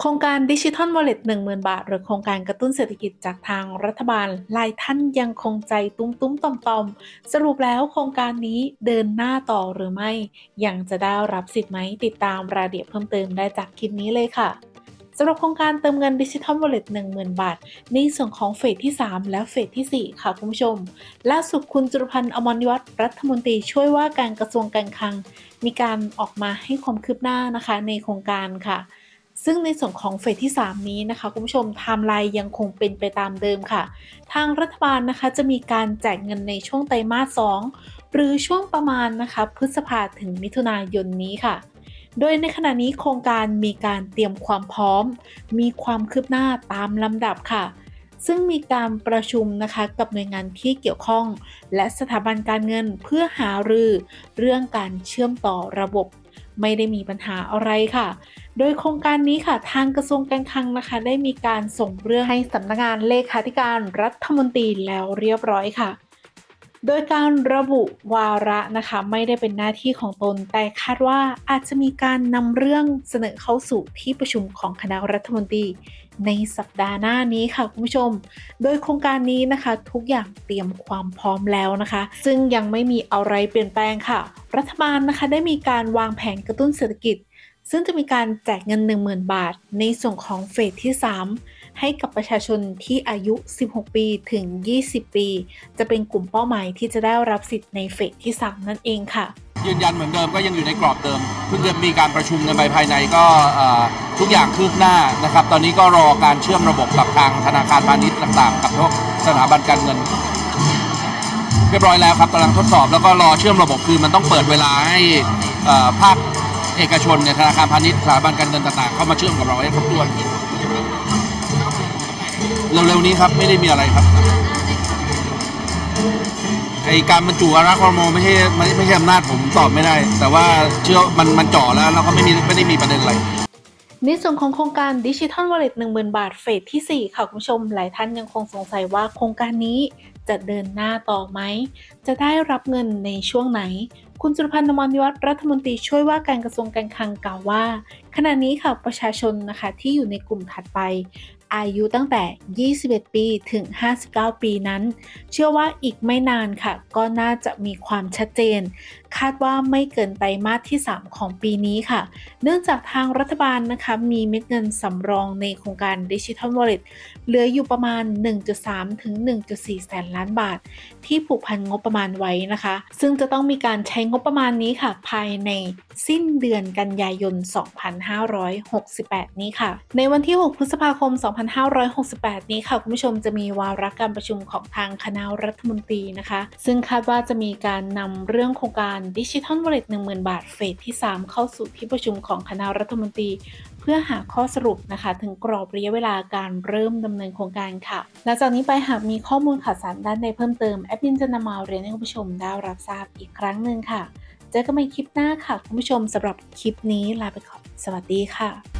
โครงการดิจิทัลวอลเล็ต10,000บาท หรือโครงการกระตุ้นเศรษฐกิจจากทางรัฐบาลหลายท่านยังคงใจตุ้มตุ้มต่อมตอมๆสรุปแล้วโครงการนี้เดินหน้าต่อหรือไม่ ยังจะได้รับสิทธิ์ไหมติดตามรายละเอียดเพิ่มเติมได้จากคลิปนี้เลยค่ะสำหรับโครงการเติมเงินดิจิทัลวอลเล็ต10,000 บาท ในส่วนของเฟสที่ 3 และเฟสที่ 4 ค่ะคุณผู้ชม ล่าสุดคุณจุลพันธ์อมรนิวัฒน์รัฐมนตรีช่วยว่าการกระทรวงการคลัง มีการออกมาให้ความคืบหน้านะคะในโครงการค่ะ ซึ่งในส่วนของเฟสที่ 3 นี้นะคะคุณผู้ชมไทม์ไลน์ยังคงเป็นไปตามเดิมค่ะ ทางรัฐบาลนะคะจะมีการแจกเงินในช่วงไตรมาส 2 หรือช่วงประมาณนะคะพฤษภาถึงมิถุนายนนี้ค่ะ โดยในขณะนี้โครงการมีการเตรียมความพร้อม มีความคืบหน้าตามลำดับค่ะซึ่งมีการประชุมนะคะกับหน่วยงานที่เกี่ยวข้อง และสถาบันการเงินเพื่อหารือ เรื่องการเชื่อมต่อระบบ ไม่ได้มีปัญหาอะไรค่ะ โดยโครงการนี้ค่ะ ทางกระทรวงการคลังนะคะ ได้มีการส่งเรื่องให้สำนักงานเลขาธิการรัฐมนตรีแล้วเรียบร้อยค่ะ โดยการระบุวาระนะคะไม่ได้เป็นหน้าที่ของตน แต่คาดว่าอาจจะมีการนำเรื่องเสนอเข้าสู่ที่ประชุมของคณะรัฐมนตรี ในสัปดาห์หน้านี้ค่ะคุณผู้ชม โดยโครงการนี้นะคะ ทุกอย่างเตรียมความพร้อมแล้วนะคะ ซึ่งยังไม่มีอะไรเปลี่ยนแปลงค่ะ รัฐบาลนะคะได้มีการวางแผนกระตุ้นเศรษฐกิจ ซึ่งจะมีการแจกเงิน 10,000 บาท ในส่วนของเฟสที่ 3 ให้กับประชาชนที่อายุ 16 ปีถึง 20 ปี จะเป็นกลุ่มเป้าหมายที่จะได้รับสิทธิ์ในเฟสที่ 3 นั่นเองค่ะ ยืนยันเหมือนเดิมก็ยังอยู่ในกรอบเดิมเพิ่งจะมีการประชุมกันไปภายในก็ทุกอย่างคืบหน้านะครับ ตอนนี้ก็รอการเชื่อมระบบกับทางธนาคารพาณิชย์ต่างๆ กับพวกสถาบันการเงินเรียบร้อยแล้วครับกำลังทดสอบแล้วก็รอเชื่อมระบบคือมันต้องเปิดเวลาให้ภาคเอกชนเนี่ยธนาคารพาณิชย์สถาบันการเงินต่างๆเข้ามาเชื่อมกับเราให้ครบถ้วน เร็วๆนี้ครับไม่ได้มีอะไรครับไอการบรรจุอาราคอรโมไม่ใช่ไม่ไม่ใช่อำนาจผมตอบไม่ได้ แต่ว่าเชื่อมันมันจ่อแล้วแล้วก็ไม่มีไม่ได้มีประเด็นอะไรในส่วนของโครงการดิจิทัลวอลเล็ต10,000บาทเฟสที่ 4 ค่ะคุณผู้ชม หลายท่านยังคงสงสัยว่าโครงการนี้จะเดินหน้าต่อไหม จะได้รับเงินในช่วงไหน คุณจุลพันธ์นมรนิวัฒน์รัฐมนตรีช่วยว่าการกระทรวงการคลังกล่าวว่า ขณะนี้ค่ะประชาชนนะคะที่อยู่ในกลุ่มถัดไป อายุตั้งแต่ 21 ปีถึง 59 ปีนั้น เชื่อว่าอีกไม่นานค่ะ ก็น่าจะมีความชัดเจนคาดว่าไม่เกินไตรมาสที่ 3 ของปีนี้ค่ะ เนื่องจากทางรัฐบาลนะคะมีเม็ดเงินสำรองในโครงการดิจิทัลวอลเล็ตเหลืออยู่ประมาณ 1.3 ถึง 1.4 แสนล้านบาท ที่ผูกพันงบประมาณไว้นะคะ ซึ่งจะต้องมีการใช้งบประมาณนี้ค่ะ ภายในสิ้นเดือนกันยายน 2568 นี้ค่ะ ในวันที่ 6 พฤษภาคม 2568 นี้ค่ะ คุณผู้ชมจะมีวาระการประชุมของทางคณะรัฐมนตรีนะคะ ซึ่งคาดว่าจะมีการนำเรื่องโครงการดิจิทัลวอลเล็ต10,000บาทเฟสที่ 3 เข้าสู่ที่ประชุมของคณะรัฐมนตรีเพื่อหาข้อสรุปนะคะ ถึงกรอบระยะเวลาการเริ่มดำเนินโครงการค่ะ หลังจากนี้ไปหากมีข้อมูลข่าวสารด้านใดเพิ่มเติม แอดมินจะนำมาเรียนให้คุณผู้ชมได้รับทราบอีกครั้งหนึ่งค่ะ เจอกันใหม่คลิปหน้าค่ะคุณผู้ชมสำหรับคลิปนี้ลาไปก่อนสวัสดีค่ะ